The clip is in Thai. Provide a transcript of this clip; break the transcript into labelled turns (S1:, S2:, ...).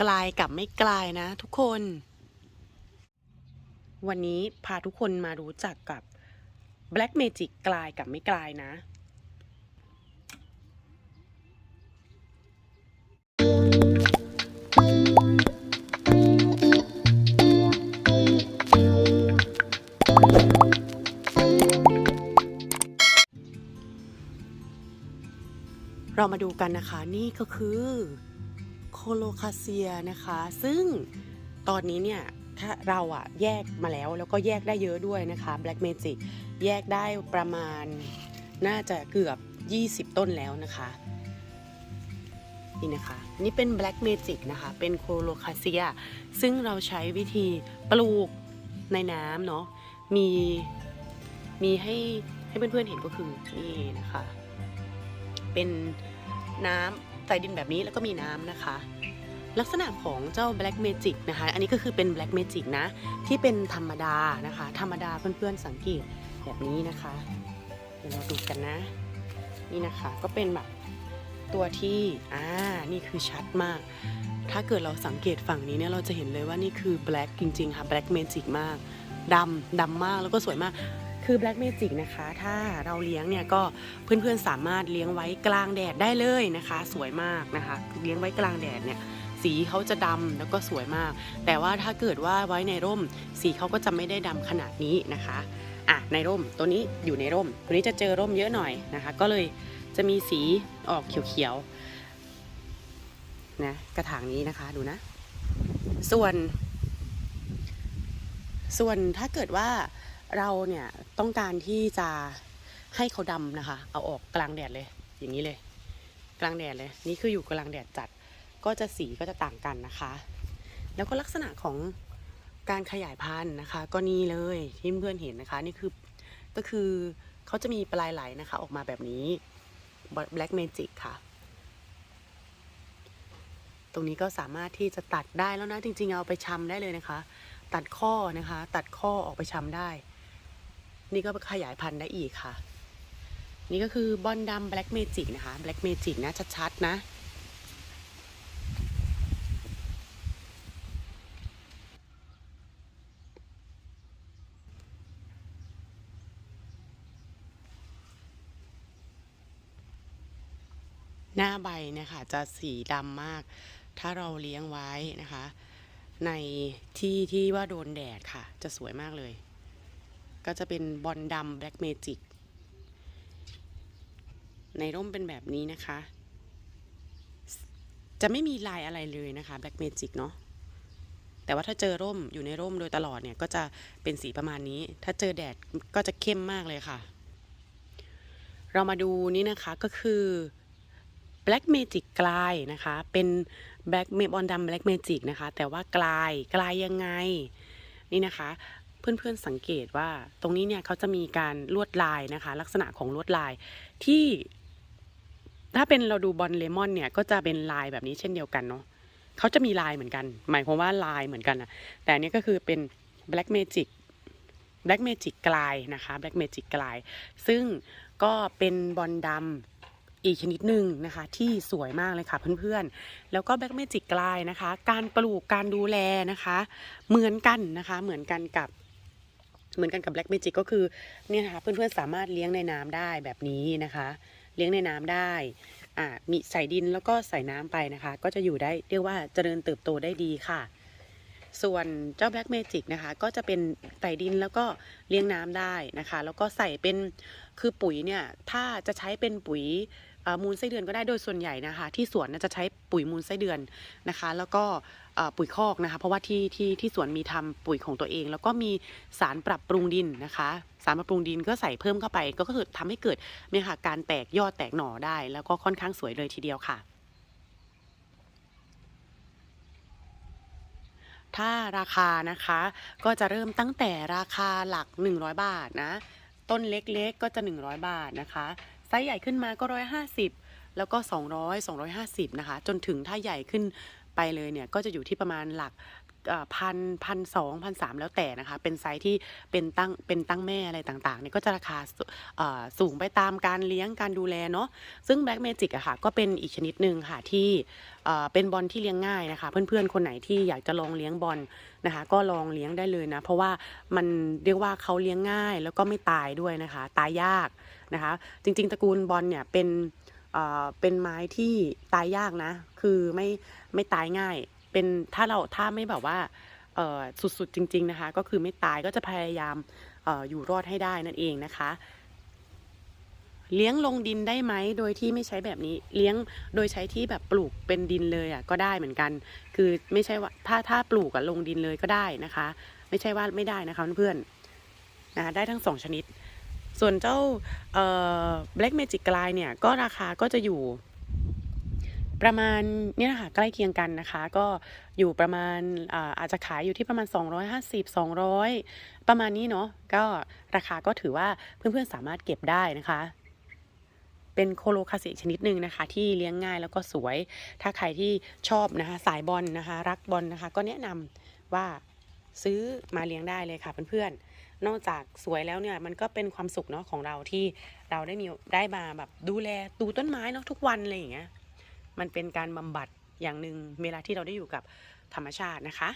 S1: กลายกับไม่กลายนะทุกคน วันนี้พาทุกคนมารู้จักกับ Black Magic กลายกับไม่กลายนะเรามาดูกันนะคะนี่ก็คือ โคโลคาเซียนะคะ ซึ่งตอนนี้เนี่ยถ้าเราอะแยกมาแล้วแล้วก็แยกได้เยอะด้วยนะคะ Black Magic แยกได้ประมาณน่าจะเกือบ 20 ต้นแล้วนะคะนี่นะคะนี่เป็น Black Magic นะคะ เป็นโคโลคาเซีย ซึ่งเราใช้วิธีปลูกในน้ำเนาะ มี มีให้ให้เพื่อนๆเห็นก็คือนี่นะคะ เป็นน้ำ ใส่ดินแบบนี้แล้วก็มีน้ำนะคะ ลักษณะของเจ้า Black Magic นะคะ อันนี้ก็คือเป็น Black Magic นะ ที่เป็นธรรมดานะคะ ธรรมดาเพื่อนๆสังเกตแบบนี้นะคะ เดี๋ยวเราดูกันนะ นี่นะคะก็เป็นแบบตัวที่ อ่า นี่คือชัดมาก ถ้าเกิดเราสังเกตฝั่งนี้เนี่ยเราจะเห็นเลยว่านี่คือ Black จริงๆค่ะ Black Magic มากดำดำมากแล้วก็สวยมาก คือ Black Magic นะคะ ถ้าเราเลี้ยงเนี่ยก็เพื่อนๆสามารถเลี้ยงไว้กลางแดดได้เลยนะคะ สวยมากนะคะ เลี้ยงไว้กลางแดดเนี่ยสีเขาจะดำแล้วก็สวยมาก แต่ว่าถ้าเกิดว่าไว้ในร่ม สีเขาก็จะไม่ได้ดำขนาดนี้นะคะอะในร่มตัวนี้อยู่ในร่ม ตัวนี้จะเจอร่มเยอะหน่อยนะคะ ก็เลยจะมีสีออกเขียวๆนะกระถางนี้นะคะดูนะ ส่วน ส่วนถ้าเกิดว่า เราเนี่ยต้องการที่จะให้เขาดำนะคะ เอาออกกลางแดดเลย อย่างนี้เลย กลางแดดเลย นี่คืออยู่กลางแดดจัด ก็จะสีก็จะต่างกันนะคะ แล้วก็ลักษณะของการขยายพันธุ์นะคะ ก็นี่เลยที่เพื่อนเห็นนะคะ นี่คือก็คือเขาจะมีปลายไหลนะคะ ออกมาแบบนี้ Black Magic ค่ะ ตรงนี้ก็สามารถที่จะตัดได้แล้วนะ จริงๆเอาไปชำได้เลยนะคะ ตัดข้อนะคะ ตัดข้อออกไปชำได้ นี่ก็ขยายพันธุ์ได้อีกค่ะ นี่ก็คือบอลดำ Black Magic นะคะ Black Magic นะชัดๆนะหน้าใบเนี่ยค่ะจะสีดำมาก ถ้าเราเลี้ยงไว้นะคะ ในที่ที่ว่าโดนแดดค่ะ จะสวยมากเลย ก็จะเป็นบอลดำแบล็กเมจิกในร่มเป็นแบบนี้นะคะ จะไม่มีลายอะไรเลยนะคะแบล็กเมจิกเนาะแต่ว่าถ้าเจอร่มอยู่ในร่มโดยตลอดเนี่ยก็จะเป็นสีประมาณนี้ ถ้าเจอแดดก็จะเข้มมากเลยค่ะ เรามาดูนี่นะคะก็คือ Black Magic กลายนะคะ เป็น Black เมบอลดำ Black Magic นะคะ แต่ว่ากลายกลายยังไง นี่นะคะ เพื่อนๆสังเกตว่าตรงนี้เนี่ยเขาจะมีการลวดลายนะคะ ลักษณะของลวดลายที่ถ้าเป็นเราดูบอลเลมอนเนี่ยก็จะเป็นลายแบบนี้เช่นเดียวกันเนาะเขาจะมีลายเหมือนกัน หมายความว่าลายเหมือนกันนะแต่อันนี้ก็คือเป็น Black Magic Black Magic กลายนะคะ Black Magic กลาย ซึ่งก็เป็นบอลดำอีกชนิดหนึ่งนะคะ ที่สวยมากเลยค่ะเพื่อนๆ แล้วก็แบ็กเมจิกกลายนะคะ การปลูกการดูแลนะคะ เหมือนกันนะคะ เหมือนกันกับ เหมือนกันกับแบล็กเมจิกก็คือเนี่ยนะคะเพื่อนๆสามารถเลี้ยงในน้ำได้แบบนี้นะคะ เลี้ยงในน้ำได้อ่ามีใส่ดินแล้วก็ใส่น้ำไปนะคะ ก็จะอยู่ได้เรียกว่าเจริญเติบโตได้ดีค่ะ ส่วนเจ้าแบล็กเมจิกนะคะก็จะเป็นใส่ดินแล้วก็เลี้ยงน้ำได้นะคะ แล้วก็ใส่เป็นคือปุ๋ยเนี่ยถ้าจะใช้เป็นปุ๋ย มูลไส้เดือนก็ได้โดยส่วนใหญ่นะคะ ที่สวนจะใช้ปุ๋ยมูลไส้เดือนนะคะ แล้วก็ปุ๋ยคอกนะคะ เพราะว่าที่ที่ที่สวนมีทำปุ๋ยของตัวเอง แล้วก็มีสารปรับปรุงดินนะคะ สารปรับปรุงดินก็ใส่เพิ่มเข้าไป ก็คือทำให้เกิดเนี่ยค่ะการแตกยอดแตกหน่อได้ แล้วก็ค่อนข้างสวยเลยทีเดียวค่ะถ้าราคานะคะก็จะเริ่มตั้งแต่ราคาหลัก 100 บาทนะ ต้นเล็กๆก็จะ 100 บาทนะคะ ไซส์ใหญ่ขึ้นมาก็150แล้วก็200 250นะคะ จนถึงถ้าใหญ่ขึ้นไปเลยเนี่ยก็จะอยู่ที่ประมาณหลัก พันพันสองพันสามแล้วแต่นะคะ เป็นไซส์ที่เป็นตั้งเป็นตั้งแม่อะไรต่างๆเนี่ยก็จะราคาสูงไปตามการเลี้ยงการดูแลเนาะซึ่ง Black Magic อะค่ะก็เป็นอีกชนิดหนึ่งค่ะที่เป็นบอลที่เลี้ยงง่ายนะคะ เพื่อนๆ คนไหนที่อยากจะลองเลี้ยงบอลนะคะ ก็ลองเลี้ยงได้เลยนะ เพราะว่ามันเรียกว่าเขาเลี้ยงง่ายแล้วก็ไม่ตายด้วยนะคะ ตายยากนะคะ จริง ๆตระกูลบอลเนี่ยเป็นเป็นไม้ที่ตายยากนะ คือไม่ไม่ตายง่าย เป็นถ้าเราถ้าไม่แบบว่าสุดๆจริง ๆนะคะ ก็คือไม่ตายก็จะพยายามออยู่รอดให้ได้นั่นเองนะคะ เลี้ยงลงดินได้ไหมโดยที่ไม่ใช้แบบนี้เลี้ยงโดยใช้ที่แบบปลูกเป็นดินเลยอะก็ได้เหมือนกัน คือไม่ใช่ว่าถ้าถ้าปลูกอะลงดินเลยก็ได้นะคะ ไม่ใช่ว่าไม่ได้นะคะเพื่อนๆนะคะได้ทั้งสองชนิด ส่วนเจ้าเอ่อ Black Magic กลายเนี่ยก็ราคาก็จะอยู่ ประมาณเนี่ยนะคะใกล้เคียงกันนะคะ ก็อยู่ประมาณอาอาจจะขายอยู่ที่ประมาณ 250 200 ประมาณนี้เนาะก็ราคาก็ถือว่าเพื่อนๆสามารถเก็บได้นะคะ เป็นโคโลคาสิชนิดหนึ่งนะคะ ที่เลี้ยงง่ายแล้วก็สวย ถ้าใครที่ชอบนะคะ สายบอลนะคะ รักบอลนะคะ ก็แนะนำว่าซื้อมาเลี้ยงได้เลยค่ะเพื่อนๆ นอกจากสวยแล้วเนี่ยมันก็เป็นความสุขเนาะของเราที่เราได้มีได้มาแบบดูแลดูต้นไม้เนาะทุกวันอะไรอย่างเงี้ย มันเป็นการบำบัดอย่างหนึ่งเวลาที่เราได้อยู่กับธรรมชาตินะคะ